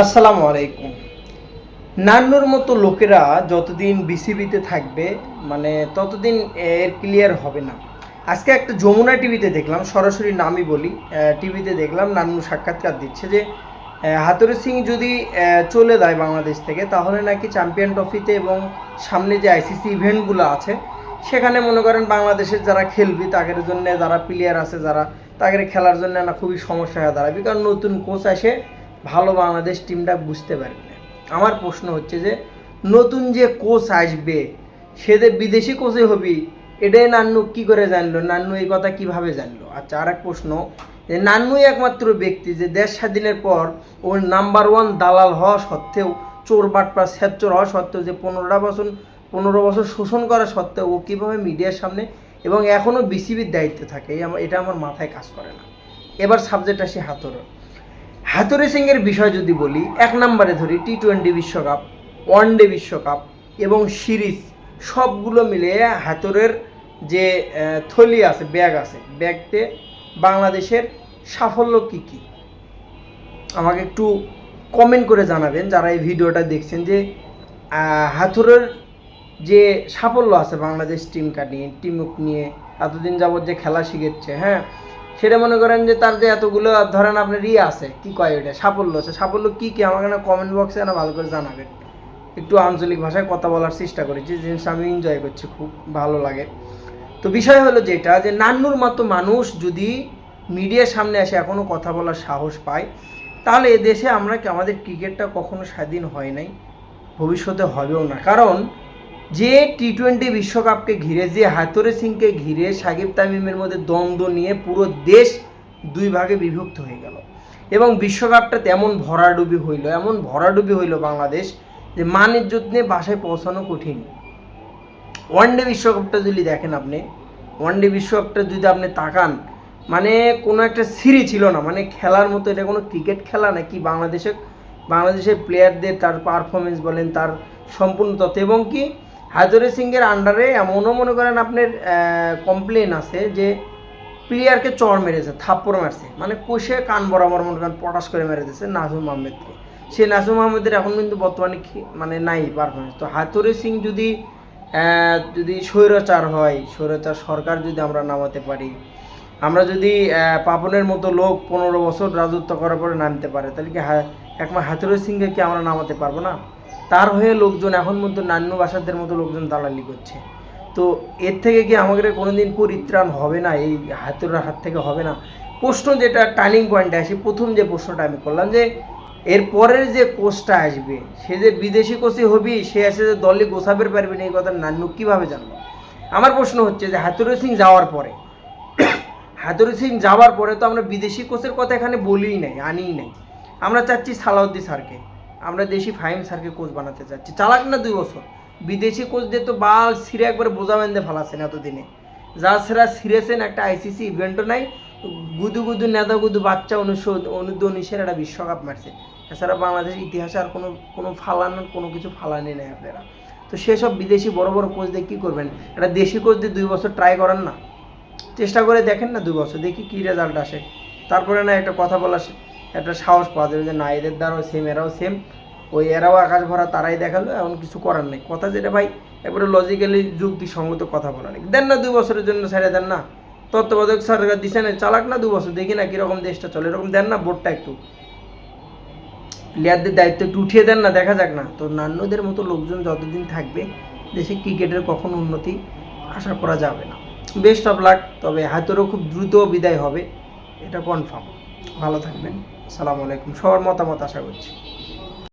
আসসালামু আলাইকুম। নান্নুর মতো লোকেরা যতদিন বিসিবিতে থাকবে মানে ততদিন এর ক্লিয়ার হবে না। আজকে একটা যমুনা টিভিতে দেখলাম, সরাসরি নামই বলি টিভিতে দেখলাম নান্নু সাক্ষাৎকার দিচ্ছে যে হাতুড়ি সিং যদি চলে যায় বাংলাদেশ থেকে, তাহলে নাকি চ্যাম্পিয়ন ট্রফিতে এবং সামনে যে আইসিসি ইভেন্টগুলো আছে, সেখানে মনে করেন বাংলাদেশের যারা খেলবি, তাদের জন্য যারা প্লেয়ার আছে, যারা তাদের খেলার জন্য না খুবই সমস্যা হয়ে দাঁড়াবে। কারণ নতুন কোচ আসে ভালো বাংলাদেশ টিমটা বুঝতে পারবে না। আমার প্রশ্ন হচ্ছে যে, নতুন যে কোচ আসবে, সে যে বিদেশি কোচে হবি, এটাই নান্নু কি করে জানলো? নান্নু এই কথা কীভাবে জানলো? আচ্ছা আর এক প্রশ্ন, যে নান্নুই একমাত্র ব্যক্তি যে দেশ স্বাধীনের পর ওর নাম্বার ওয়ান দালাল হওয়া সত্ত্বেও, চোর বাটপা স্যাপচোর হওয়া সত্ত্বেও, যে পনেরোটা বছর, পনেরো বছর শোষণ করা সত্ত্বেও ও কীভাবে মিডিয়ার সামনে এবং এখনও বিসিবির দায়িত্বে থাকে এটা আমার মাথায় কাজ করে না। এবার সাবজেক্ট আসি হাতর হাতুরি সিংয়ের বিষয় যদি বলি এক নম্বরে ধরি টি টোয়েন্টি বিশ্বকাপ ওয়ান ডে বিশ্বকাপ এবং সিরিজ সবগুলো মিলিয়ে হাতুরের যে থলি আছে ব্যাগ আছে ব্যাগতে বাংলাদেশের সাফল্য কী কী? আমাকে একটু কমেন্ট করে জানাবেন যারা এই ভিডিওটা দেখছেন যে আহ, হাথুরের যে সাফল্য আছে বাংলাদেশ টিমটা নিয়ে টিমক নিয়ে এতদিন যাবত যে খেলা শিখেছে হ্যাঁ? সেটা মনে করেন যে তার যে এতগুলো, ধরেন আপনার ইয়ে আছে, কি কয় ওটা সাফল্য আছে। সাফল্য কী কী? আমাকে না কমেন্ট বক্সে না ভালো করে জানাবেন। একটু আঞ্চলিক ভাষায় কথা বলার চেষ্টা করেছি জিনিসটা আমি এনজয় করছি, খুব ভালো লাগে। তো বিষয় হলো যেটা, যে নান্নুর মতো মানুষ যদি মিডিয়ার সামনে এসে এখনও কথা বলার সাহস পায়, তাহলে এ দেশে আমরা আমাদের ক্রিকেটটা কখনো স্বাধীন হয় নাই? ভবিষ্যতে হবেও না। কারণ যে টি টোয়েন্টি বিশ্বকাপকে ঘিরে, যে হাতুরে সিংকে ঘিরে সাকিব তামিমের মধ্যে দ্বন্দ্ব নিয়ে পুরো দেশ দুই ভাগে বিভক্ত হয়ে গেল। এবং বিশ্বকাপটা তেমন ভরাডুবি হইল, এমন ভরাডুবি হইল বাংলাদেশ যে মান ইজ্জত নিয়ে বাসায় পৌঁছানো কঠিন। ওয়ানডে বিশ্বকাপটা যদি দেখেন আপনি ওয়ানডে বিশ্বকাপটা যদি আপনি তাকান মানে কোনো একটা সিরি ছিল না মানে খেলার মতো এটা কোনো ক্রিকেট খেলা নাকি বাংলাদেশে বাংলাদেশের প্লেয়ারদের তার পারফরমেন্স বলেন, তার সম্পূর্ণ তথ্য এবং কি হাজরে সিংয়ের আন্ডারে এমনও মনে করেন আপনার কমপ্লেন আছে যে প্লেয়ারকে চড় মেরেছে, থাপ্পড় মারছে। মানে কোষে কান বরাবর মনে করেন পটাশ করে মেরে দিয়েছে নাজুম আহমেদকে সে নাজুম আহমেদের এখন কিন্তু বর্তমানে মানে নাই পারফরমেন্স তো হাতুরে সিং যদি যদি স্বৈরাচার হয়, স্বৈরাচার সরকার যদি আমরা নামাতে পারি, আমরা যদি পাপনের মতো লোক পনেরো বছর রাজত্ব করার পরে নামতে পারে, তাহলে কি একমাত্র হাতুরে সিংকে কি আমরা নামাতে পারব না? তার হয়ে লোকজন এখন মতো নান্নু বাসাদের মতো লোকজন দালালি করছে। তো এর থেকে কি আমাদের কোনোদিন পরিত্রাণ হবে না? এই হাতুরের হাত থেকে হবে না? প্রশ্ন যেটা টার্নিং পয়েন্টে আসি, প্রথম যে প্রশ্নটা আমি করলাম যে, এর পরের যে কোচটা আসবে, সে যে বিদেশি কোচই হবি, সে এসে যে দলে গোছাবের পারবে না, এই কথা নান্নু কীভাবে জানলো আমার প্রশ্ন হচ্ছে যে হাতুরে সিং যাওয়ার পরে হাতুরে সিং যাওয়ার পরে তো আমরা বিদেশি কোচের কথা এখানে বলিই নাই, আনিই নাই। আমরা চাচ্ছি সালাউদ্দি স্যারকে। আমরা দেশি ফাহিম স্যারকে কোচ বানাতে চাচ্ছি চালাক না দুই বছর। বিদেশি কোচদের তো বাল সিরে একবারে বোঝা বেঁধে ফেলাছেন এতদিনে। যা সেরা সিরেছেন একটা আইসিসি ইভেন্টও নাই, গুদু গুদু নেতা গুদু বাচ্চা উনিশশো অনুদ্য উনিশের একটা বিশ্বকাপ মারছে। এছাড়া বাংলাদেশের ইতিহাসে আর কোনো কোনো ফালানোর, কোনো কিছু ফালানি নেই আপনারা। তো সেসব বিদেশি বড় বড় কোচদের কী করবেন? একটা দেশি কোচদের দুই বছর ট্রাই করেন না। চেষ্টা করে দেখেন না দুই বছর, দেখি কী রেজাল্ট আসে। তারপরে না একটা কথা বলা একটা সাহস পাওয়া যাবে যে না, এদের দ্বারাও সেম এরাও সেম ওই এরাও আকাশ ভরা, তারাই দেখাল এমন কিছু করার নেই। কথা যেটা ভাই একবারে লজিক্যালি যুক্তিসঙ্গত কথা বলা নেই। দেন না দুই বছরের জন্য ছেড়ে দেন না। তত্ত্বাবধায়ক সরকার দিছে না, চালাক না দু বছর দেখি না কীরকম দেশটা চলে। এরকম দেন না বোর্ডটা একটু। প্লেয়ারদের দায়িত্ব একটু উঠিয়ে দেন না, দেখা যাক না। তো নান্যদের মতো লোকজন যতদিন থাকবে, দেশে ক্রিকেটের কখনো উন্নতি আশা করা যাবে না। বেস্ট অফ লাক, তবে হাতেরও খুব দ্রুত বিদায় হবে, এটা কনফার্ম ভালো থাকবেন। আসসালামু আলাইকুম। সবার মতামত আশা করছি।